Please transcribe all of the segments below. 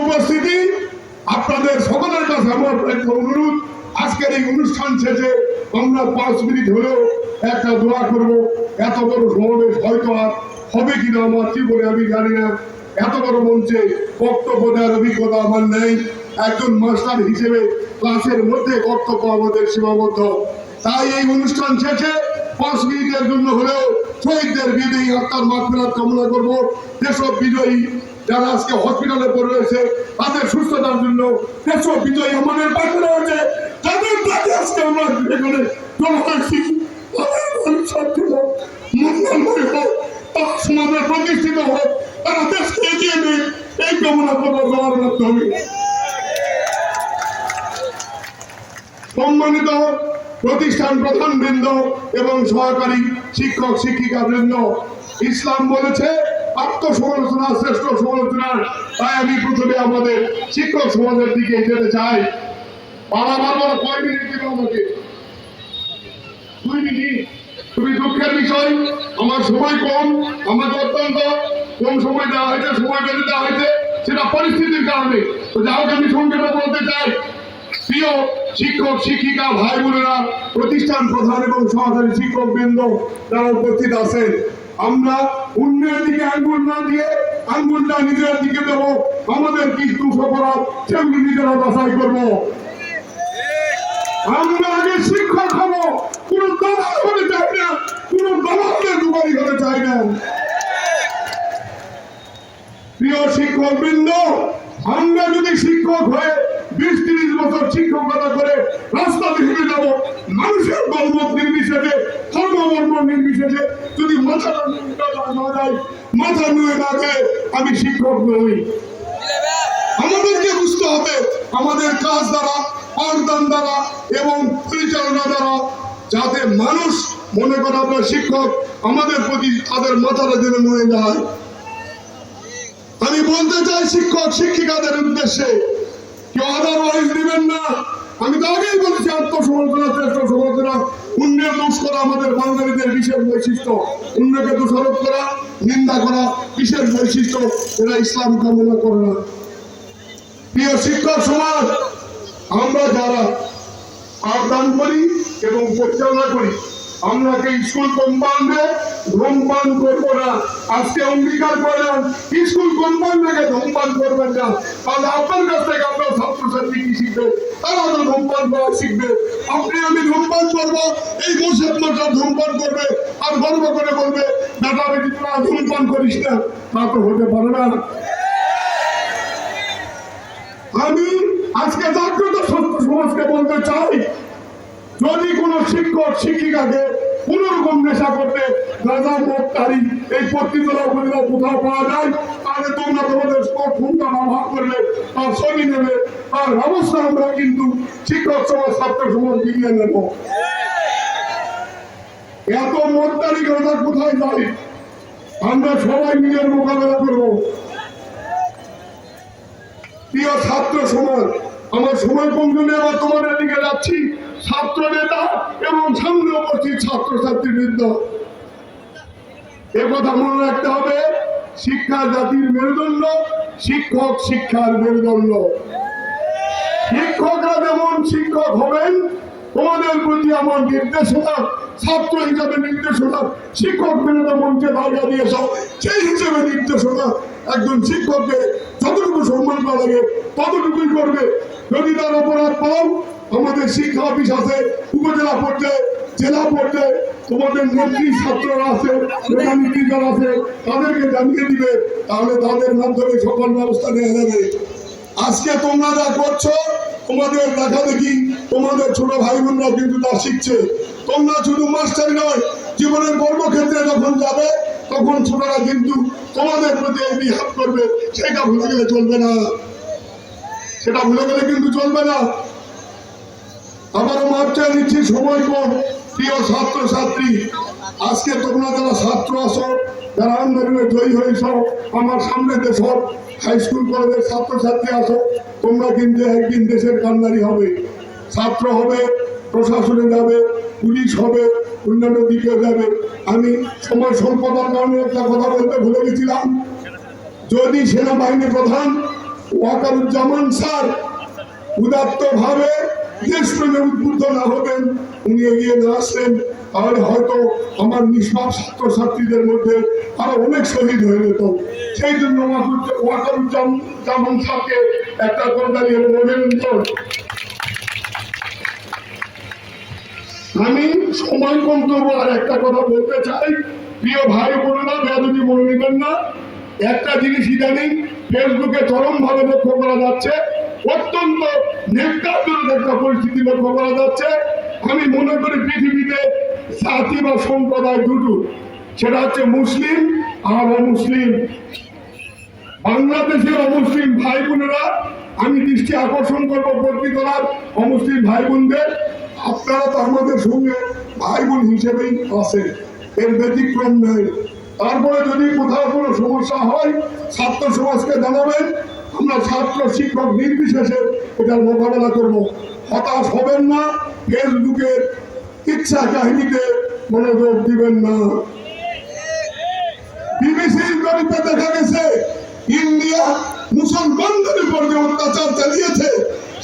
উপস্থিতি, আপনাদের সকলের কাছে আমার একটা অনুরোধ, আজকের এই অনুষ্ঠান শেষে আমরা পাঁচ মিনিট হলেও একটা দোয়া করব। এত বড় সমাবেশ হয়তো আর হবে কিনা আমার আমি জানি না। এত বড় মঞ্চে বক্তব্য দেওয়ার অভিজ্ঞতা আমার নেই। একজন মাস্টার হিসেবে ক্লাসের মধ্যে বক্তব্য আমাদের সীমাবদ্ধ। তাই এই অনুষ্ঠান শেষে পাঁচ মিনিটের জন্য হলেও শহীদদের বিদেয়ী আত্মার মাত্রার কামনা করব। দেশব বিজয়ী যারা আজকে হসপিটালে পড়ে রয়েছে, তাদের সুস্থতার জন্য দেশব বিজয়ী আমাদের পাশে রয়েছে। তাদের কাছে আজকে আমরা এখানে হোক, মঙ্গলময় প্রতিষ্ঠান প্রধান বৃন্দ এবং সহকারী শিক্ষক শিক্ষিকা বৃন্দ ইসলাম বলেছে, আত্মসমালোচনা, শ্রেষ্ঠ সমালোচনা। তাই আমি প্রথমে আমাদের শিক্ষক সমাজের দিকে যেতে চাই। বাবা কয় মিনিট আমাকে? দুই মিনিট। দুঃখের বিষয়, আমার সময় কম, আমাকে অত্যন্ত কম সময় দেওয়া হয়েছে সময় বেঁধে হয়েছে, সেটা পরিস্থিতির কারণে। তো আমি সংক্ষেপে বলতে চাই। প্রিয় শিক্ষক, শিক্ষিকা, ভাই বোনেরা, প্রতিষ্ঠান প্রধান এবং সহকারী শিক্ষক বৃন্দ উপস্থিত আমরা দিকে আঙ্গুল না দিয়ে আঙ্গুলটা দিকে দেবো। আমাদের সেগুলি নিজেরা বাছাই আমরা আগে শিক্ষক হব, কোন চাই না, কোন হতে চাই না। প্রিয় শিক্ষক বৃন্দ, আমরা যদি শিক্ষক হয়ে তিরিশ বছর শিক্ষকতা করে রাস্তা ভেঙে যাব মানুষের ধর্ম নির্বিশেষে ধর্ম বর্ম নির্বিশেষে যদি মাথা না যায় আমি শিক্ষক নই। আমাদেরকে বুঝতে হবে, আমাদের কাজ দ্বারা পাঠদান দ্বারা এবং পরিচালনা দ্বারা যাতে মানুষ মনে করে আমরা শিক্ষক, আমাদের প্রতি তাদের মাথাটা যেন মনে যায়। আমি বলতে চাই শিক্ষক, শিক্ষিকাদের উদ্দেশ্যে কেউ আদারওয়াইজ দিবেন না। আমি তো আগেই বলেছি আত্মসমালোচনা শ্রেষ্ঠ সমালোচনা অন্যের দোষ করা আমাদের বাঙালিদের বিশেষ বৈশিষ্ট্য। অন্যকে দোষারোপ করা, নিন্দা করা বিশেষ বৈশিষ্ট্য। এরা ইসলাম কামনা করে না। প্রিয় শিক্ষক সমাজ, আমরা যারা পাঠদান করি এবং পরিচালনা করি আমরা কি স্কুল কম্পাউন্ডে ধূমপান করব না, আজকে অঙ্গীকার করলাম স্কুল কম্পাউন্ডে ধূমপান করবেন না? তাহলে আপনার কাছ থেকে আপনার ছাত্রছাত্রী কি শিখবে? তারা তো ধূমপান করা শিখবে। আপনি আমি ধূমপান করব, এই মোশেদ মোশা ধূমপান করবে, আর গর্ব করে বলবে, দাদা বেটি তোরা ধূমপান করিস না। তা তো হতে পারে না। আমি আজকে জাগ্রত সমাজকে বলতে চাই, যদি কোনো শিক্ষক, শিক্ষিকাকে নেশা করতে গাঁজা তারি এই পত্রিকা উপজেলা কোথাও পাওয়া যায়, তাহলে তোমরা তোমাদের ফোনটা ব্যবহার করবে তার ছবি নেবে। তার ব্যবস্থা আমরা কিন্তু শিক্ষক সমাজ ছাত্র সমাজ বিলিয়ে নেব। এত মদ তারি গাঁজা কোথায় যায় আমরা সবাই নিজের মোকাবেলা করব। প্রিয় ছাত্র সমাজ, আমার সময় কমজনে আবার তোমাদের দিকে যাচ্ছি। ছাত্র নেতা এবং সামনে উপস্থিত এ কথা মনে রাখতে হবে, শিক্ষা জাতির মেরুদণ্ড, শিক্ষক শিক্ষার মেরুদণ্ড। শিক্ষকরা যেমন শিক্ষক হবেন, তোমাদের প্রতি আমার নির্দেশনা, ছাত্র হিসাবে নির্দেশনা, শিক্ষক মেনে মঞ্চে দাঁড়িয়ে দিয়েছ, সেই হিসেবে নির্দেশনা একজন শিক্ষককে যতটুকু সম্মান করা লাগে ততটুকুই করবে। যদি তার অপরাধ পাও আমাদের শিক্ষা অফিস আছে, উপজেলা পর্যায়ে, জেলা পর্যায়ে। তোমাদের মন্ত্রী ছাত্ররা আছে মেধানীতিকার আছে, তাদেরকে জানিয়ে দিবে, তাহলে তাদের মাধ্যমে সকল ব্যবস্থা নেওয়া যাবে। আজকে তোমরা যা করছ, তোমাদের দেখা দেখি তোমাদের ছোট ভাই বোনরা কিন্তু তা শিখছে। তোমরা শুধু মাস্টার নয়, জীবনের কর্মক্ষেত্রে যখন যাবে, তখন ছোটরা কিন্তু তোমাদের প্রতি এই বিহার করবে, সেটা ভুলে গেলে চলবে না। সেটা ভুলে গেলে কিন্তু চলবে না। আবারও মাপ নিচ্ছি সময় কম। প্রিয় ছাত্র ছাত্রী আজকে তোমরা যারা ছাত্র আসো যারা আন্দোলনে জয়ী হয়েছ, আমার সামনে দেশর হাই স্কুল কলেজের ছাত্রছাত্রী আসো তোমরা কিন্তু একদিন দেশের কান্দারি হবে। ছাত্র হবে, প্রশাসনে যাবে, পুলিশ হবে, অন্যান্য দিকে যাবে। আমি সময় স্বল্পতার কারণে একটা কথা বলতে ভুলে গেছিলাম। যদি সেনাবাহিনী প্রধান ওয়াকারুজ্জামান স্যার উদাত্ত উদ্বুদ্ধ না হবেন, উনি এগিয়ে না তাহলে হয়তো আমার নিষ্পাপ মধ্যে আরও অনেক শহীদ হয়ে যেত। সেই জন্য আমি সময় কম করব আর একটা কথা বলতে চাই। প্রিয় ভাই বোনেরা বেয়াদুজি মনে নেবেন না। একটা জিনিস ইদানিং ফেসবুকে চরম ভাবে লক্ষ্য করা যাচ্ছে। অত্যন্ত নেকটাজনক একটা পরিস্থিতি লক্ষ্য করা যাচ্ছে। আমি মনে করি পৃথিবীতে জাতি বা সম্প্রদায় দুটো। সেটা হচ্ছে মুসলিম আর অমুসলিম। বাংলাদেশের অমুসলিম ভাই বোনেরা আমি দৃষ্টি আকর্ষণ করব পত্রিকার অমুসলিম ভাই বোনদের আপনারা তো আমাদের সঙ্গে ভাই বোন হিসেবেই আছেন। এর ব্যতিক্রম নেই। তারপরে যদি কোথাও কোনো সমস্যা হয়, ছাত্র সমাজকে জানাবেন। আমরা ছাত্র, শিক্ষক নির্বিশেষে এটার মোকাবেলা করব। হতাশ হবেন না ফেসবুকের ইচ্ছা কাহিনীতে মনোযোগ দিবেন না। দেখা গেছে, ইন্ডিয়া অত্যাচার চালিয়েছে,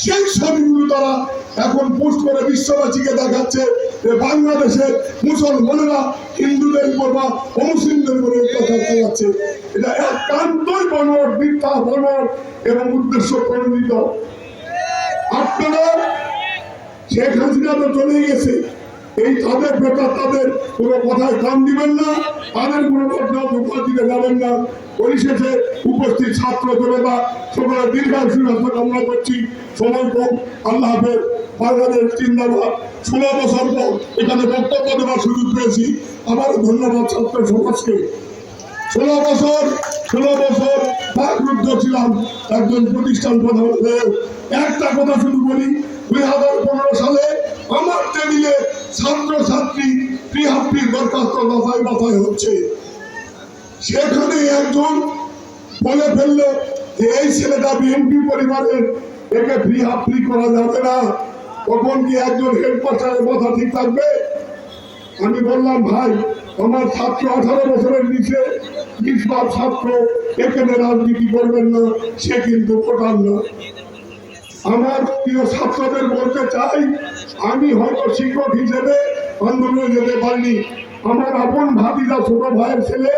সেই ছবিগুলো তারা এখন পোস্ট করে বিশ্ববাসীকে দেখাচ্ছে। যে মুসলমানেরা হিন্দুদের উপর বা অমুসলিমদের উপর অত্যাচার চালাচ্ছে। এটা একান্তই বনর বনর এবং উদ্দেশ্য প্রণোদিত। আপনারা শেখ হাসিনা তো চলে গেছে। এই তাদের ব্যাপার তাদের কোনো কথায় কান দিবেন না, তাদের কোনো কথা ধোকা দিতে যাবেন না। পরিশেষে উপস্থিত ছাত্র জনতা, সকলে দীর্ঘায়ু সুস্বাস্থ্য কামনা করছি। সময় কম, আল্লাহ হাফেজ, বাংলাদেশ জিন্দাবাদ। ষোলো বছর পর এখানে বক্তব্য দেওয়ার সুযোগ পেয়েছি। আবারও ধন্যবাদ ছাত্র সমাজকে। ষোলো বছর ষোলো বছর বাকরুদ্ধ ছিলাম একজন প্রতিষ্ঠান প্রধান হয়ে। একটা কথা শুধু বলি, দুই হাজার পনেরো সালে আমার টেবিলে ছাত্র ছাত্রী প্রিয়াপ্রির দরখাস্ত বাছাই বাছাই হচ্ছে। সেখানে একজন বলে ফেলল যে, এই ছেলেটা বিএনপি পরিবারের, একে ফ্রি হাফ্রি করা যাবে না। তখন কি একজন হেডমাস্টারের কথা ঠিক থাকবে? আমি বললাম, ভাই, আমার ছাত্র আঠারো বছরের নিচে, নিষ্পাপ ছাত্র, এখানে রাজনীতি করবেন না, সে কিন্তু ভোটার না। আমার প্রিয় ছাত্রদের বলতে চাই, আমি হয়তো শিক্ষক হিসেবে আন্দোলনে যেতে পারিনি। আমার আপন ভাতিজা, ছোট ভাইয়ের ছেলে,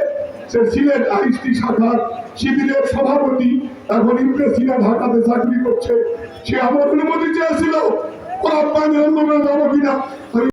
সে সিলেট আইসটি শাখার শিবিরের সভাপতি, এখন ইমপ্রেসিয়া ঢাকাতে চাকরি করছে। সে আমার অনুমতি চেয়েছিল আন্দোলনে যাব কিনা? আমি